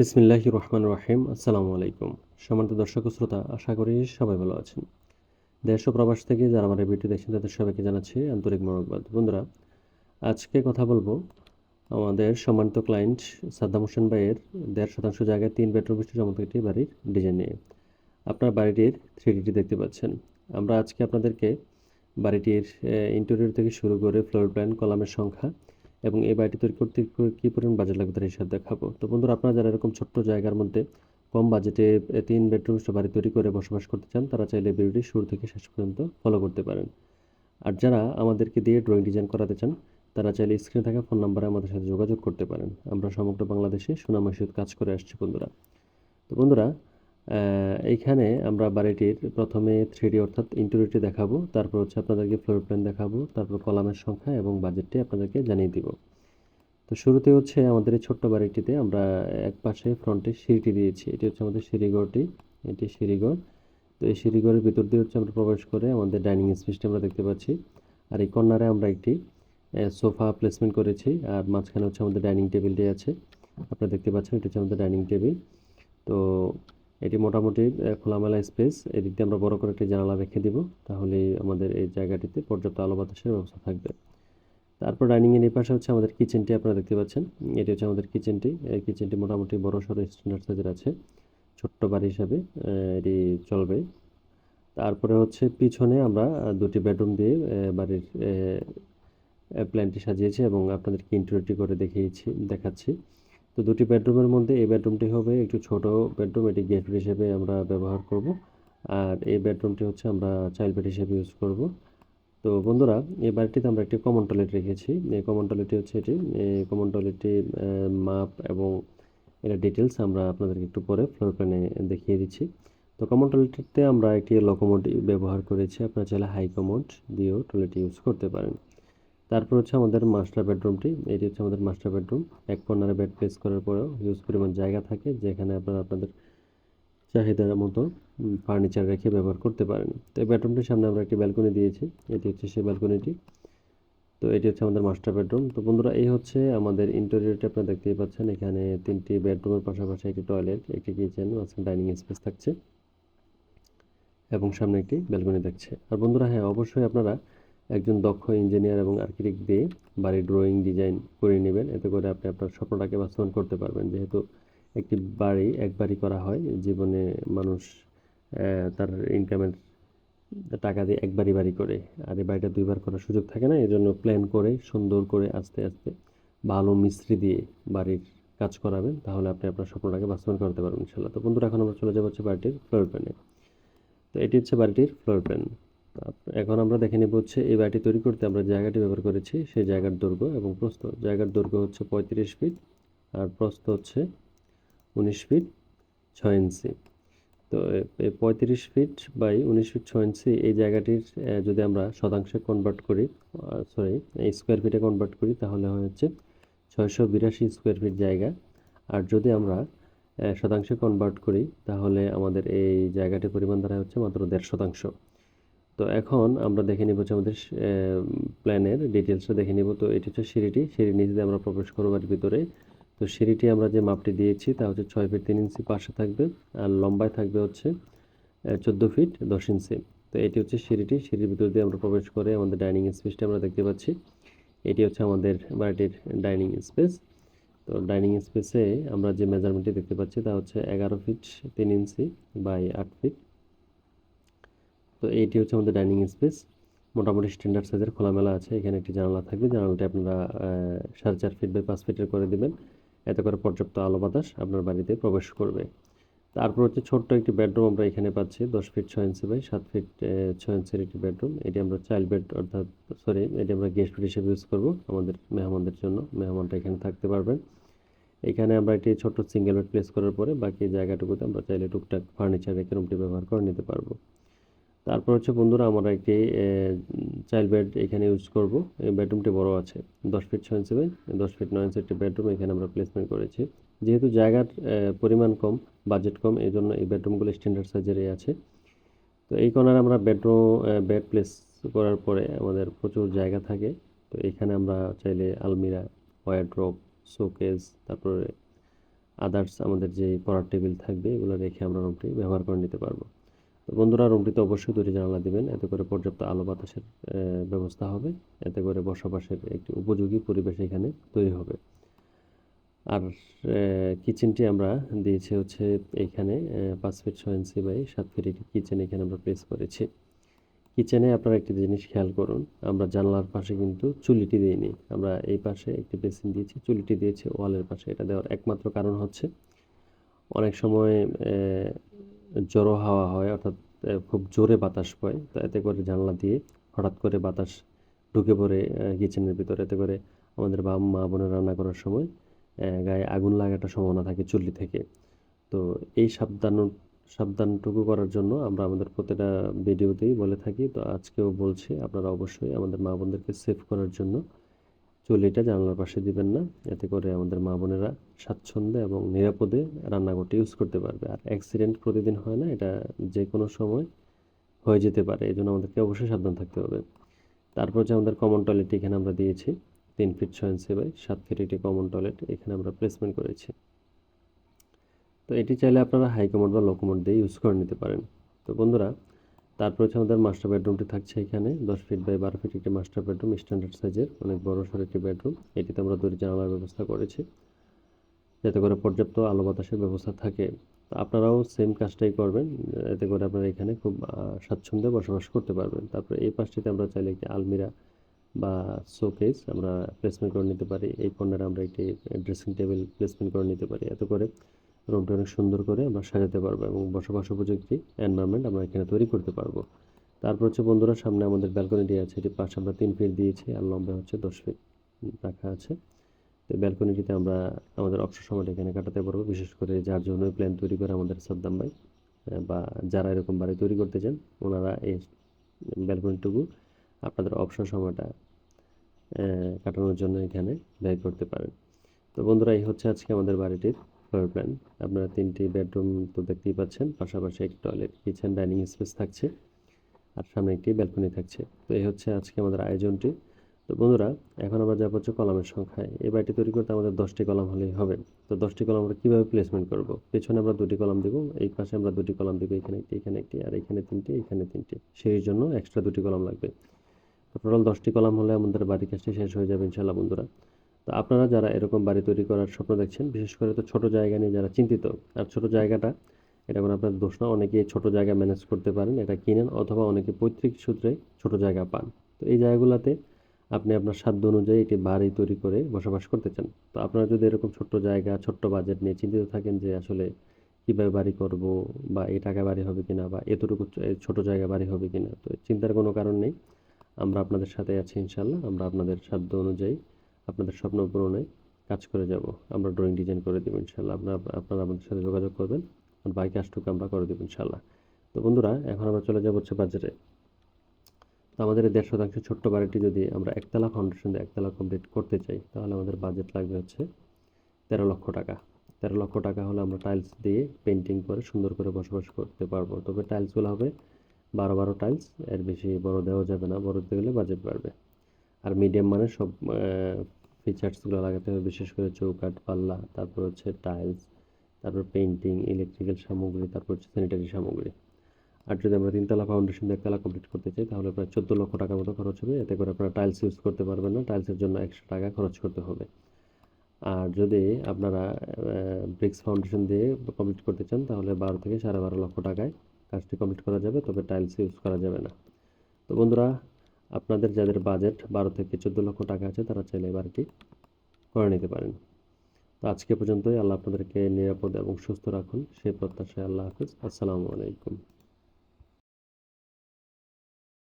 বিসমিল্লাহ রহমান রাহিম। আসসালামু আলাইকুম। সম্মানিত দর্শক শ্রোতা, আশা করি সবাই ভালো আছেন। দেশ ও প্রবাস থেকে যারা আমার এই ভিডিও দেখছেন, তাদের সবাইকে জানাচ্ছি আন্তরিক মোরকবাদ বন্ধুরা, আজকে কথা বলব আমাদের সম্মানিত ক্লায়েন্ট সাদ্দাম হোসেন ভাইয়ের দেড় শতাংশ জায়গায় তিন বেডরুম বিশিষ্ট চমৎকার একটি বাড়ির ডিজাইন নিয়ে। আপনার বাড়িটির থ্রিডিটি দেখতে পাচ্ছেন। আমরা আজকে আপনাদেরকে বাড়িটির ইন্টেরিয়র থেকে শুরু করে ফ্লোর প্ল্যান কলামের সংখ্যা এবং এই বাড়িটি তৈরি করতে কী পরিমাণ বাজেট লাগবে তার হিসাব দেখাবো। তো বন্ধুরা, আপনারা যারা এরকম ছোট্ট জায়গার মধ্যে কম বাজেটে তিন বেডরুম বাড়ি তৈরি করে বসবাস করতে চান, তারা চাইলে ভিডিওটি শুরু থেকে শেষ পর্যন্ত ফলো করতে পারেন। আর যারা আমাদেরকে দিয়ে ড্রয়িং ডিজাইন করাতে চান, তারা চাইলে স্ক্রিনে থাকা ফোন নাম্বারে আমাদের সাথে যোগাযোগ করতে পারেন। আমরা সমগ্র বাংলাদেশে সহিত কাজ করে আসছি বন্ধুরা। তো বন্ধুরা এইখানে আমরা বাড়িটির প্রথমে থ্রিডি অর্থাৎ ইন্টেরিয়রটি দেখাবো, তারপর হচ্ছে আপনাদেরকে ফ্লোর প্ল্যান দেখাবো, তারপর কলামের সংখ্যা এবং বাজেটটি আপনাদেরকে জানিয়ে দিব। তো শুরুতে হচ্ছে আমাদের এই ছোট্ট বাড়িটিতে আমরা এক পাশে ফ্রন্টে সিঁড়িটি দিয়েছি, এটি হচ্ছে আমাদের সিঁড়িঘরটি, এটি সিঁড়িঘর। তো এই সিঁড়িঘরের ভিতর দিয়ে হচ্ছে আমরা প্রবেশ করে আমাদের ডাইনিং স্পেসটি আমরা দেখতে পাচ্ছি, আর এই কর্নারে আমরা একটি সোফা প্লেসমেন্ট করেছি, আর মাঝখানে হচ্ছে আমাদের ডাইনিং টেবিলটি আছে, আপনারা দেখতে পাচ্ছেন এটি হচ্ছে আমাদের ডাইনিং টেবিল তো এটি মোটামুটি খোলামেলা স্পেস এদিক আমরা বড় করে একটি জানালা রেখে দিব, তাহলে আমাদের এই জায়গাটিতে পর্যাপ্ত আলো বাতাসের ব্যবস্থা থাকবে। তারপর ডাইনিংয়ের এই পাশে হচ্ছে আমাদের কিচেনটি আপনারা দেখতে পাচ্ছেন। এটি হচ্ছে আমাদের কিচেনটি এই কিচেনটি মোটামুটি বড় সড়ো স্ট্যান্ডার্ড সাইজের আছে। ছোট্ট বাড়ি হিসাবে এটি চলবে। তারপরে হচ্ছে পিছনে আমরা দুটি বেডরুম দিয়ে বাড়ির প্ল্যানটি সাজিয়েছি এবং আপনাদেরকে ইন্টারভিউটি করে দেখিয়েছি, দেখাচ্ছি। তো দুটি বেডরুমের মধ্যে এই বেডরুমটি হবে একটু ছোট বেডরুম, এটি গেস্ট হিসেবে আমরা ব্যবহার করব। আর এই বেডরুমটি হচ্ছে আমরা চাইল্ড বেড হিসেবে ইউজ করব। তো বন্ধুরা, এই বাড়িটিতে আমরা একটি কমন টয়লেট রেখেছি। এই কমন টয়লেটটি হচ্ছে এটি। এই কমন টয়লেটটি মাপ এবং এটা ডিটেলস আমরা আপনাদেরকে একটু পরে ফ্লোর প্ল্যানে দেখিয়ে দিচ্ছি। তো কমন টয়লেটটিতে আমরা একটি লোকোমোড ব্যবহার করেছি। আপনারা চাইলে হাই কমোড দিয়েও টয়লেট ইউজ করতে পারেন। তারপর হচ্ছে আমাদের মাস্টার বেডরুমটি এটি হচ্ছে আমাদের মাস্টার বেডরুম এক কর্নারে বেড প্লেস করার পরেও হিউজ পরিমাণ জায়গা থাকে, যেখানে আপনারা আপনাদের চাহিদার মতো ফার্নিচার রেখে ব্যবহার করতে পারেন। তো এই বেডরুমটির সামনে আমরা একটি ব্যালকনি দিয়েছি, এটি হচ্ছে সেই ব্যালকনিটি তো এটি হচ্ছে আমাদের মাস্টার বেডরুম তো বন্ধুরা, এই হচ্ছে আমাদের ইন্টেরিয়রটি আপনারা দেখতেই পাচ্ছেন। এখানে তিনটি বেডরুমের পাশাপাশি একটি টয়লেট একটি কিচেন মাঝখানে ডাইনিং স্পেস থাকছে এবং সামনে একটি ব্যালকনি থাকছে। আর বন্ধুরা হ্যাঁ অবশ্যই আপনারা একজন দক্ষ ইঞ্জিনিয়ার এবং আর্কিটেক্ট দিয়ে বাড়ির ড্রয়িং ডিজাইন করে নেবেন। এতে করে আপনি আপনার স্বপ্নটাকে বাস্তবায়ন করতে পারবেন। যেহেতু একটি বাড়ি একবারই করা হয়, জীবনে মানুষ তার ইনকামের টাকা দিয়ে একবারই বাড়ি করে। আর এই বাড়িটা দুইবার করার সুযোগ থাকে না এই জন্য প্ল্যান করে, সুন্দর করে আস্তে আস্তে ভালো মিস্ত্রি দিয়ে বাড়ির কাজ করাবেন, তাহলে আপনি আপনার স্বপ্নটাকে বাস্তবায়ন করতে পারবেন ইনশাল্লাহ তো বন্ধুরা, এখন আমরা চলে যাব হচ্ছে বাড়িটির ফ্লোর প্ল্যানে তো এটি হচ্ছে বাড়িটির ফ্লোর প্ল্যান এখন আমরা দেখে নেব হচ্ছে এই বাড়িটি তৈরি করতে আমরা জায়গাটি ব্যবহার করেছি, সেই জায়গার দৈর্ঘ্য এবং প্রস্থ। জায়গার দৈর্ঘ্য হচ্ছে পঁয়ত্রিশ ফিট আর প্রস্থ হচ্ছে উনিশ ফিট ছয় ইঞ্চি। তো এই পঁয়ত্রিশ ফিট বাই উনিশ ফিট ছয় ইঞ্চি এই জায়গাটির যদি আমরা শতাংশে কনভার্ট করি সরি স্কোয়ার ফিটে কনভার্ট করি, তাহলে হচ্ছে ছয়শো বিরাশি স্কোয়ার ফিট জায়গা। আর যদি আমরা শতাংশে কনভার্ট করি, তাহলে আমাদের এই জায়গাটির পরিমাণ দ্বারা হচ্ছে মাত্র দেড় শতাংশ। তো এখন আমরা দেখে নিব হচ্ছে আমাদের প্ল্যানের ডিটেলসটা দেখে নিব। তো এটি হচ্ছে সিঁড়িটি। সিঁড়ির নিচে আমরা প্রবেশ করব বাড়ির ভিতরে তো সিঁড়িটি আমরা যে মাপটি দিয়েছি, তা হচ্ছে ছয় ফিট তিন ইঞ্চি পাশে থাকবে আর লম্বায় থাকবে হচ্ছে চোদ্দ ফিট দশ ইঞ্চি। তো এটি হচ্ছে সিঁড়িটি। সিঁড়ির ভিতর দিয়ে আমরা প্রবেশ করে আমাদের ডাইনিং স্পেসটি আমরা দেখতে পাচ্ছি। এটি হচ্ছে আমাদের বাড়িটির ডাইনিং স্পেস। তো ডাইনিং স্পেসে আমরা যে মেজারমেন্টটি দেখতে পাচ্ছি, তা হচ্ছে এগারো ফিট তিন ইঞ্চি বাই আট ফিট। তো এইটি হচ্ছে আমাদের ডাইনিং স্পেস। মোটামুটি স্ট্যান্ডার্ড সাইজের খোলামেলা আছে। এখানে একটি জানালা থাকবে। জানালাটি আপনারা সাড়ে চার ফিট বাই পাঁচ ফিটের করে দিবেন। এতে করে পর্যাপ্ত আলো বাতাস আপনার বাড়িতে প্রবেশ করবে। তারপর হচ্ছে ছোট্ট একটি বেডরুম আমরা এখানে পাচ্ছি। দশ ফিট ছয় ইঞ্চি বাই সাত ফিট ছয় ইঞ্চির একটি বেডরুম এটি আমরা চাইল্ড বেড অর্থাৎ সরি এটি আমরা গেস্ট বেড হিসেবে ইউজ করব আমাদের মেহমানদের জন্য। মেহমানটা এখানে থাকতে পারবেন। এখানে আমরা একটি ছোট্ট সিঙ্গেল বেড প্লেস করার পরে বাকি জায়গাটুকুতে আমরা চাইলে টুকটাক ফার্নিচার রেখে রুমটি ব্যবহার করে নিতে পারব। তারপর হচ্ছে বন্ধুরা আমরা একটি চাইল্ড বেড এখানে ইউজ করব। এই বেডরুমটি বড় আছে, দশ ফিট ছয় ইঞ্চি বাই দশ ফিট নয় ইঞ্চি একটি বেডরুম এখানে আমরা প্লেসমেন্ট করেছি। যেহেতু জায়গার পরিমাণ কম বাজেট কম, এই জন্য এই বেডরুমগুলো স্ট্যান্ডার্ড সাইজেরই আছে। তো এই কর্নারে আমরা বেডরুম বেড প্লেস করার পরে আমাদের প্রচুর জায়গা থাকে। তো এখানে আমরা চাইলে আলমিরা ওয়ারড্রপ শোকেস তারপরে আদার্স আমাদের যে পড়ার টেবিল থাকবে, এগুলো রেখে আমরা রুমটি ব্যবহার করে নিতে পারব। বন্ধুরা রুমটিতে অবশ্যই দুটি জানালা দিবেন। এতে করে পর্যাপ্ত আলো বাতাসের ব্যবস্থা হবে। এতে করে বসবাসের একটি উপযোগী পরিবেশ এখানে তৈরি হবে। আর কিচেনটি আমরা দিয়েছি হচ্ছে এইখানে পাঁচ ফিট ছয় ইঞ্চি বাই সাত ফিট একটি কিচেন এখানে আমরা প্লেস করেছি। কিচেনে আপনারা একটি জিনিস খেয়াল করুন, আমরা জানলার পাশে কিন্তু চুলিটি দিইনি। আমরা এই পাশে একটি বেসিন দিয়েছি চুলিটি দিয়েছি ওয়ালের পাশে। এটা দেওয়ার একমাত্র কারণ হচ্ছে, অনেক সময় জড়ো হাওয়া হয়, অর্থাৎ খুব জোরে বাতাস পায় তো এতে করে জানলা দিয়ে হঠাৎ করে বাতাস ঢুকে পড়ে কিচেনের ভিতরে। এতে করে আমাদের বাবা মা বোনের রান্না করার সময় গায়ে আগুন লাগাটার সম্ভাবনা থাকে চুল্লি থেকে। তো এই সাবধান, সাবধানটুকু করার জন্য আমরা আমাদের প্রতিটা ভিডিওতেই বলে থাকি। তো আজকেও বলছি, আপনারা অবশ্যই আমাদের মা বোনদেরকে সেভ করার জন্য চুলিটা জানলার পাশে দিবেন না। এতে করে আমাদের মা বোনেরা স্বাচ্ছন্দ্যে এবং নিরাপদে রান্নাঘরটি ইউজ করতে পারবে। আর অ্যাক্সিডেন্ট প্রতিদিন হয় না, এটা যে কোনো সময় হয়ে যেতে পারে এই জন্য আমাদেরকে অবশ্যই সাবধান থাকতে হবে। তারপর যে আমাদের কমন টয়লেট এখানে আমরা দিয়েছি, তিন ফিট ছয় ইঞ্চি বাই সাত ফিট একটি কমন টয়লেট এখানে আমরা প্লেসমেন্ট করেছি। তো এটি চাইলে আপনারা হাই কমোড বা লো কমোড দিয়ে ইউজ করে নিতে পারেন। তো বন্ধুরা তারপর হচ্ছে আমাদের মাস্টার বেডরুমটি থাকছে এখানে, দশ ফিট বাই বারো ফিট একটি মাস্টার বেডরুম স্ট্যান্ডার্ড সাইজের অনেক বড় সড়ো একটি বেডরুম এটিতে আমরা দুটি জানালার ব্যবস্থা করেছি, যাতে করে পর্যাপ্ত আলো বাতাসের ব্যবস্থা থাকে। আপনারাও সেম কাজটাই করবেন, এতে করে আপনারা এখানে খুব স্বাচ্ছন্দ্যে বসবাস করতে পারবেন। তারপরে এই পাশটিতে আমরা চাইলে একটি আলমিরা বা শোকেস আমরা প্লেসমেন্ট করে নিতে পারি। এই কর্নারে আমরা একটি ড্রেসিং টেবিল প্লেসমেন্ট করে নিতে পারি। এত করে রুমটা অনেক সুন্দর করে আমরা সাজাতে পারব এবং বসবাস উপযোগী এনভায়রনমেন্ট আমরা এখানে তৈরি করতে পারব। তারপর হচ্ছে বন্ধুরা, সামনে আমাদের ব্যালকনিটি আছে এটি পাশে আমরা তিন ফিট দিয়েছি আর লম্বা হচ্ছে দশ ফিট রাখা আছে। তো ব্যালকনিটিতে আমরা আমাদের অবসর সময়টা এখানে কাটাতে পারব, বিশেষ করে যার জন্য প্ল্যান তৈরি করে আমাদের সাদ্দাম ভাই বা যারা এরকম বাড়ি তৈরি করতে চান, ওনারা এই ব্যালকনিটুকু আপনাদের অবসর সময়টা কাটানোর জন্য এখানে ব্যয় করতে পারেন। তো বন্ধুরা, এই হচ্ছে আজকে আমাদের বাড়িটির ফ্লোর প্ল্যান আপনারা তিনটি বেডরুম তো দেখতেই পাচ্ছেন, পাশাপাশি একটি টয়লেট, কিচেন, ডাইনিং স্পেস থাকছে আর সামনে একটি ব্যালকনি থাকছে। তো এই হচ্ছে আজকে আমাদের আয়োজনটি। তো বন্ধুরা, এখন আমরা যাব হচ্ছে কলামের সংখ্যায়। এই বাড়িটি তৈরি করতে আমাদের দশটি কলাম হলেই হবে। তো দশটি কলাম আমরা কীভাবে প্লেসমেন্ট করব? পেছনে আমরা দুটি কলাম দিব, এই পাশে আমরা দুটি কলাম দিব, এখানে একটি এখানে একটি, আর এখানে তিনটি এখানে তিনটি। সেই জন্য এক্সট্রা দুটি কলাম লাগবে। টোটাল দশটি কলাম হলে আমাদের বাড়ি কাজটি শেষ হয়ে যাবে ইনশাল্লাহ বন্ধুরা। তো আপনারা যারা এরকম বাড়ি তৈরি করার স্বপ্ন দেখছেন, বিশেষ করে তো ছোট জায়গা নিয়ে যারা চিন্তিত, আর ছোট জায়গাটা, এটা কোনো আপনার দোষ না অনেকে ছোট জায়গা ম্যানেজ করতে পারেন, এটা কিনেন অথবা অনেকে পৈতৃক সূত্রে ছোট জায়গা পান। তো এই জায়গাগুলোতে আপনি আপনার সাধ্য অনুযায়ী একটি বাড়ি তৈরি করে বসবাস করতে চান। তো আপনারা যদি এরকম ছোট্ট জায়গা, ছোট্ট বাজেট নিয়ে চিন্তিত থাকেন যে আসলে কীভাবে বাড়ি করব বা এই টাকা বাড়ি হবে কিনা বা এতটুকু ছোট জায়গা বাড়ি হবে কিনা, তো চিন্তার কোনো কারণ নেই। আমরা আপনাদের সাথে আছি ইনশাল্লাহ আমরা আপনাদের সাধ্য অনুযায়ী আপনাদের স্বপ্ন পূরণে কাজ করে যাব। আমরা ড্রয়িং ডিজাইন করে দেবো ইনশাল্লাহ আপনারা আপনারা আমাদের সাথে যোগাযোগ করবেন। আর বাকি কাজটুকু আমরা করে দেবো ইনশাল্লাহ তো বন্ধুরা, এখন আমরা চলে যাব হচ্ছে বাজারে। তো আমাদের এই দেড় শতাংশ ছোট্ট বাড়িটি যদি আমরা একতলা ফাউন্ডেশন দিয়ে একতলা কমপ্লিট করতে চাই, তাহলে আমাদের বাজেট লাগবে হচ্ছে তেরো লক্ষ টাকা। তেরো লক্ষ টাকা হলে আমরা টাইলস দিয়ে পেন্টিং করে সুন্দর করে বসবাস করতে পারব। তবে টাইলসগুলো হবে বারো বারো টাইলস এর বেশি বড় দেওয়া যাবে না। বড় দিতে গেলে বাজেট বাড়বে। আর মিডিয়াম মানে সব ফিচার্সগুলো লাগাতে হবে, বিশেষ করে চৌকাঠ, পাল্লা, তারপর হচ্ছে টাইলস তারপর পেইন্টিং ইলেকট্রিক্যাল সামগ্রী, তারপর হচ্ছে স্যানিটারি সামগ্রী। আর যদি আমরা তিনতলা ফাউন্ডেশন একতলা কমপ্লিট করতে চাই, তাহলে প্রায় চোদ্দ লক্ষ টাকার মতো খরচ হবে। এতে করে আপনারা টাইলস ইউজ করতে পারবেন না টাইলসের জন্য একশো টাকা খরচ করতে হবে। আর যদি আপনারা ব্রিক্স ফাউন্ডেশন দিয়ে কমপ্লিট করতে চান, তাহলে বারো থেকে সাড়ে বারো লক্ষ টাকায় কাজটি কমপ্লিট করা যাবে, তবে টাইলস ইউজ করা যাবে না। তো বন্ধুরা আপনাদের যাদের বাজেট বারো থেকে চোদ্দ লক্ষ টাকা আছে, তারা চাইলে এবার বাড়িটি করে নিতে পারেন। তো আজকে পর্যন্তই। আল্লাহ আপনাদেরকে নিরাপদ এবং সুস্থ রাখুন। সেই প্রত্যাশায় আল্লাহ হাফিজ। আসসালামু আলাইকুম।